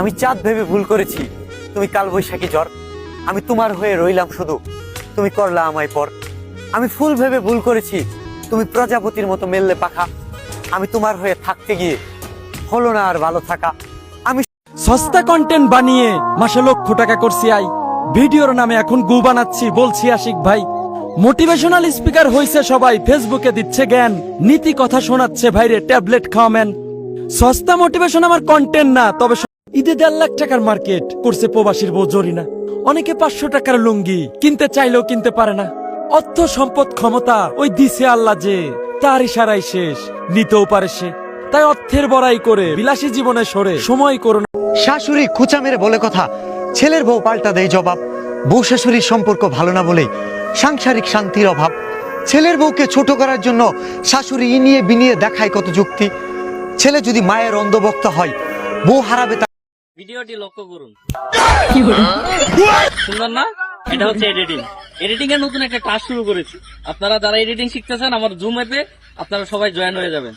আমি চাঁদ ভেবে ভুল করেছি। তুমি কাল বৈশাখী জ্বর আমি তোমার হয়ে রইলাম শুধু। তুমি করলা আমায় পর। আমি ফুল ভেবে ভুল করেছি। তুমি প্রজাপতির মতো মেললে পাখা। আমি তোমার হয়ে থাকতে গিয়ে হলো না আর ভালো থাকা। আমি সস্তা কন্টেন্ট বানিয়ে মাসে লক্ষ টাকা করছি আই। ভিডিওর নামে এখন গু বানাচ্ছি, বলছি আশিক ভাই। মোটিভেশনাল স্পিকার হইছে সবাই ফেসবুকে দিচ্ছে জ্ঞান। নীতি কথা শোনাচ্ছে ভাইরে, ট্যাবলেট খাওয়ামেন সস্তা মোটিভেশন আমার কন্টেন্ট না, তবে ঈদে দেড় লাখ টাকার মার্কেট করছে প্রবাসীর বউ জরিনা। অনেকে পাঁচশো টাকার লুঙ্গি কিনতে চাইলেও কিনতে পারে না। অর্থ সম্পদ ক্ষমতা ওই দিছে আল্লাহ যে, তার ইশারাই শেষ, নিতেও পারে সে। তাই অর্থের বড়াই করে বিলাসী জীবনে সরে সময় করুন। শাশুড়ি খুচা মেরে বলে কথা, ছেলের বউ পাল্টা দেয় জবাব। বউ শাশুড়ির সম্পর্ক ভালো না বলে সাংসারিক শান্তির অভাব। ছেলের বউকে ছোট করার জন্য শাশুড়ি ইনিয়ে বিনিয়ে দেখায় কত যুক্তি। ছেলে যদি মায়ের অন্ধভক্ত হয়, বউ হারাবে ভিডিওটি লক্ষ্য করুন। সুন্দর না? এটা হচ্ছে এডিটিং এডিটিং এর নতুন একটা ক্লাস শুরু করেছি। আপনারা যারা এডিটিং শিখতেছেন আমার জুম অ্যাপে আপনারা সবাই জয়েন হয়ে যাবেন।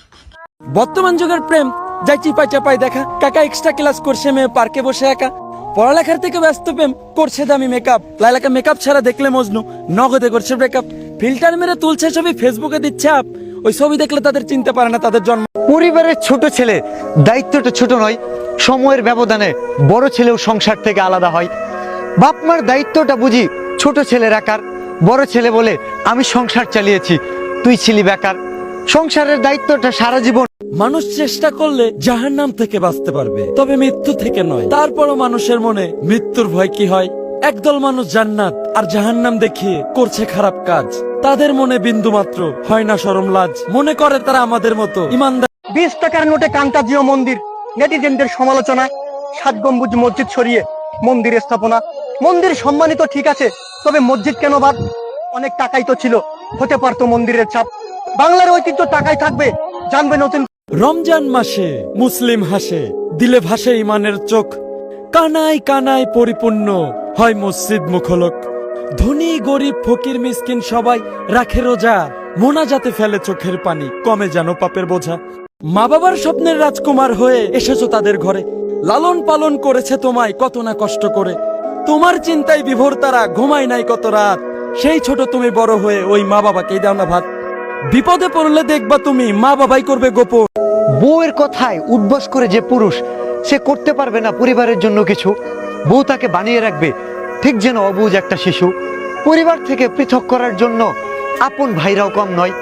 বর্তমান যুগের প্রেম যাই চিপাই চাপাই দেখা কাকা এক্সট্রা ক্লাস করছে মেয়ে পার্কে বসে একা। পড়ালেখার থেকে ব্যস্ত প্রেম করছে দামি মেকআপ লাইলাকে মেকআপ ছাড়া দেখলে মজনু নগদে করছে ব্রেকআপ ফিল্টার মেরে তুলছে ছবি ফেসবুকে দিচ্ছে আপ ওই ছবি দেখলে তাদের চিনতে পারে না তাদের জন্ম। পরিবারের ছোট ছেলে দায়িত্বটা ছোট নয় সময়ের ব্যবধানে বড় ছেলেও সংসার থেকে আলাদা হয়। বাপ মার দায়িত্বটা বুঝি ছোট ছেলের একার বড় ছেলে বলে আমি সংসার চালিয়েছি তুই ছিলি বেকার। সংসারের দায়িত্বটা সারা জীবন মানুষ চেষ্টা করলে জাহার নাম থেকে বাঁচতে পারবে তবে মৃত্যু থেকে নয়। তারপরও মানুষের মনে মৃত্যুর ভয় কি হয়? একদল মানুষ জান্নাত আর জাহান্নাম দেখিয়ে করছে খারাপ কাজ। তাদের মনে বিন্দু মাত্র। হয় না সরম লাজ? মনে করে তারা আমাদের মতো। ইমানদার বিশ টাকার নোটে কান্তাজিও মন্দির। নেটিজেনদের সমালোচনায় সাত গম্বুজ মসজিদ সরিয়ে মন্দির স্থাপনা। মন্দির সম্মানিত ঠিক আছে তবে মসজিদ কেন বাদ? অনেক টাকাই তো ছিল হতে পারতো মন্দিরের চাপ বাংলার ঐতিহ্য টাকাই থাকবে জানবে নতুন রমজান মাসে মুসলিম হাসে দিলে ভাসে ইমানের চোখ। কানায় কানায় পরিপূর্ণ হয় মসজিদ মুখলক। ধনী, গরিব, ফকির, মিসকিন সবাই রাখে রোজা। মোনাজাতে ফেলে চোখের পানি, কমে যেন পাপের বোঝা। মা বাবার স্বপ্নের রাজকুমার হয়ে এসেছ তাদের ঘরে। লালন পালন করেছে তোমায় কত না কষ্ট করে। তোমার চিন্তায় বিভোর তারা, ঘুমায় নাই কত রাত। সেই ছোট তুমি বড় হয়ে ওই মা বাবাকেই দাও না ভাত। বিপদে পড়লে দেখবা তুমি, মা বাবাই করবে গোপন। বউয়ের কথায় উদ্বাস করে যে পুরুষ, সে করতে পারবে না পরিবারের জন্য কিছু। বউ তাকে বানিয়ে রাখবে ঠিক যেন অবুজ একটা শিশু। পরিবার থেকে পৃথক করার জন্য আপন ভাইরাও কম নয়।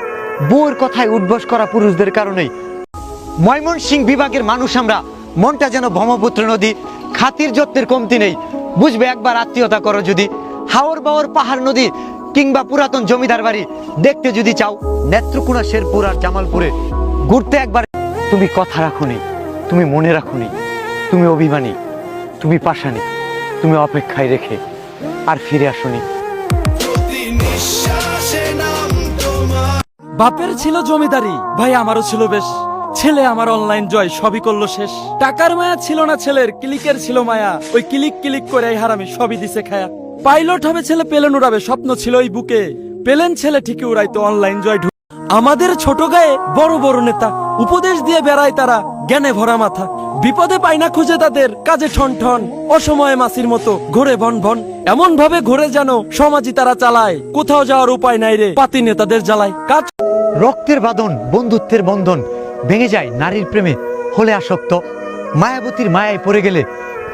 বউয়ের কথায় উদ্বাস করা পুরুষদের কারণেই। ময়মনসিং বিভাগের মানুষ আমরা, মনটা যেন ব্রহ্মপুত্র নদী, খাতির যত্নের কমতি নেই। বুঝবে একবার আত্মীয়তা করো যদি। হাওর বাওর পাহাড় নদী কিংবা পুরাতন জমিদার বাড়ি দেখতে যদি চাও, নেত্রকোনা, শেরপুর আর জামালপুরে ঘুরতে একবার তুমি কথা রাখুনি তুমি মনে রাখুনি তুমি অভিমানী, তুমি পাশানি তুমি অপেক্ষায় রেখে আর ফিরে আসুনি। বাপের ছিল জমিদারি, ভাই আমারও ছিল বেশ। ছেলে আমার অনলাইন জয়, সবই করল শেষ। টাকার মায়া ছিল না ছেলের, ক্লিকের ছিল মায়া। ওই ক্লিক ক্লিক করে হারামি, সবই দিছে খায়া। পাইলট হবে ছেলে, পেলেন উড়াবে, স্বপ্ন ছিল ওই বুকে। পেলেন ছেলে, ঠিকই উড়াইতো অনলাইন জয় ঢু- আমাদের ছোট গায়ে বড় বড় নেতা। উপদেশ দিয়ে বেড়ায় তারা জ্ঞানে ভরা মাথা। বিপদে পায় না খুঁজে তাদের। কাজে ঠন ঠন। অসময়ে মাসির মতো ঘোরে বন বন এমন ভাবে ঘোরে যেন সমাজই তারা চালায়। কোথাও যাওয়ার উপায় নাই রে পাতি নেতাদের জ্বালায়। কাজ রক্তের বাঁধন, বন্ধুত্বের বন্ধন ভেঙে যায় নারীর প্রেমে। হলে আসক্ত, মায়াবতীর মায়ায় পড়ে গেলে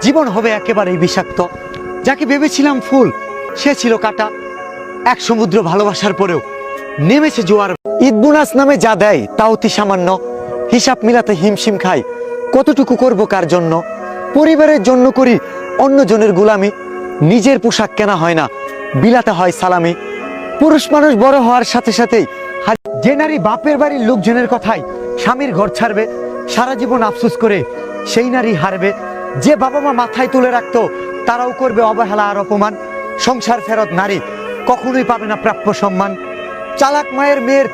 জীবন হবে একেবারেই বিষাক্ত। যাকে ভেবেছিলাম ফুল, সে ছিল কাটা। এক সমুদ্র ভালোবাসার পরেও নেমেছে জোয়ার। ঈদ নামে যা দেয়, তা অতি সামান্য। হিসাব মিলাতে হিমশিম খাই। কতটুকু করব কার জন্য? পরিবারের জন্য করি, অন্যজনের গোলামি। নিজের পোশাক কেনা হয় না, বিলাতে হয় সালামি। পুরুষ মানুষ বড় হওয়ার সাথে সাথেই যে নারী বাপের বাড়ির লোকজনের কথাই স্বামীর ঘর ছাড়বে, সারা জীবন আফসোস করে সেই নারী হারবে। যে বাবা মা মাথায় তুলে রাখতো, তারাও করবে অবহেলা আর অপমান। সংসার ফেরত নারী কখনোই পাবে না প্রাপ্য সম্মান। চালাক মায়ের মেয়ের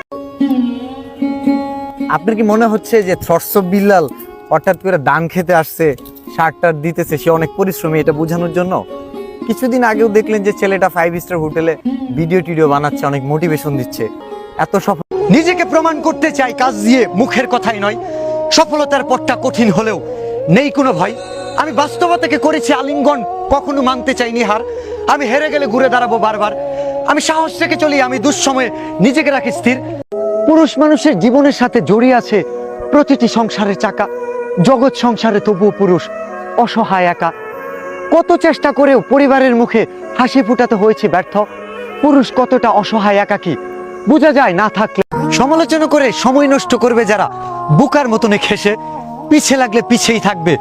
আপনার কি মনে হচ্ছে যে থ্রটস বিল্লাল হঠাৎ করে দান খেতে আসছে শার্টটার দিতেছে, সে অনেক পরিশ্রমী এটা বোঝানোর জন্য? কিছুদিন আগেও দেখলেন যে ছেলেটা ফাইভ স্টার হোটেলে ভিডিও টিডিও বানাচ্ছে, অনেক মোটিভেশন দিচ্ছে। এত সফল নিজেকে প্রমাণ করতে চাই, কাজ দিয়ে মুখের কথাই নয়। সফলতার পথটা কঠিন হলেও নেই কোনো ভয়। আমি বাস্তবতাকে করেছি আলিঙ্গন, কখনো মানতে চাইনি হার। আমি হেরে গেলে ঘুরে দাঁড়াবো বারবার। আমি সাহস রেখে চলি, আমি দুঃসময়ে নিজেকে রাখি স্থির। পুরুষ মানুষের জীবনের সাথে জড়িয়ে আছে প্রতিটি সংসারের চাকা। জগৎ সংসারে তবুও পুরুষ, অসহায় একা। কত চেষ্টা করেও পরিবারের মুখে হাসি ফুটাতে হয়েছে ব্যর্থ। পুরুষ কতটা অসহায় একাকী বোঝা যায় না থাকলে। সমালোচনা করে সময় নষ্ট করবে যারা। বুকার মতনে খেসে, পিছে লাগলে পিছেই থাকবে।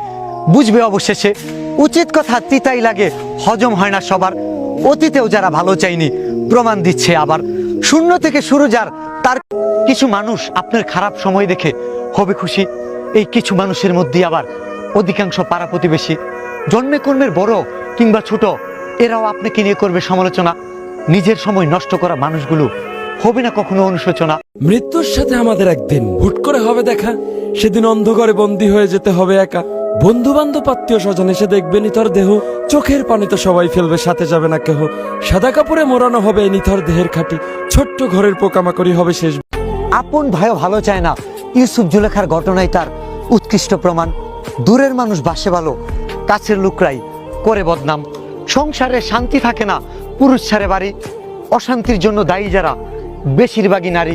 বুঝবে অবশেষে, উচিত কথা তিতাই লাগে, হজম হয় না সবার। অতীতেও যারা ভালো চাইনি প্রমাণ দিচ্ছে আবার। শূন্য থেকে শুরু যার, তার কিছু মানুষ আপনার খারাপ সময় দেখে হবে খুশি। এই কিছু মানুষের মধ্যে আবার অধিকাংশ পাড়া প্রতিবেশী। জন্মে কর্মের বড় কিংবা ছোট, এরাও আপনাকে নিয়ে করবে সমালোচনা। নিজের সময় নষ্ট করা মানুষগুলো হবে না কখনো অনুশোচনা। মৃত্যুর সাথে আমাদের একদিন হুট করে হবে দেখা। সেদিন অন্ধকারে বন্দী হয়ে যেতে হবে একা। বন্ধু বান্ধব আত্মীয় স্বজন এসে দেখবে নিথর দেহ। চোখের পানি তো সবাই ফেলবে, সাথে যাবে না কেহ। সাদা কাপড়ে মোড়ানো হবে নিথর দেহের খাটি। ছোট্ট ঘরের পোকামাকড়ি হবে শেষ আপন ভাইও ভালো চায় না। ইউসুফ জুলেখার ঘটনায় তার উৎকৃষ্ট প্রমাণ। দূরের মানুষ বাসে ভালো কাছের লোকরাই করে বদনাম। সংসারে শান্তি থাকে না, পুরুষ ছাড়ে বাড়ি। অশান্তির জন্য দায়ী যারা, বেশিরভাগই নারী।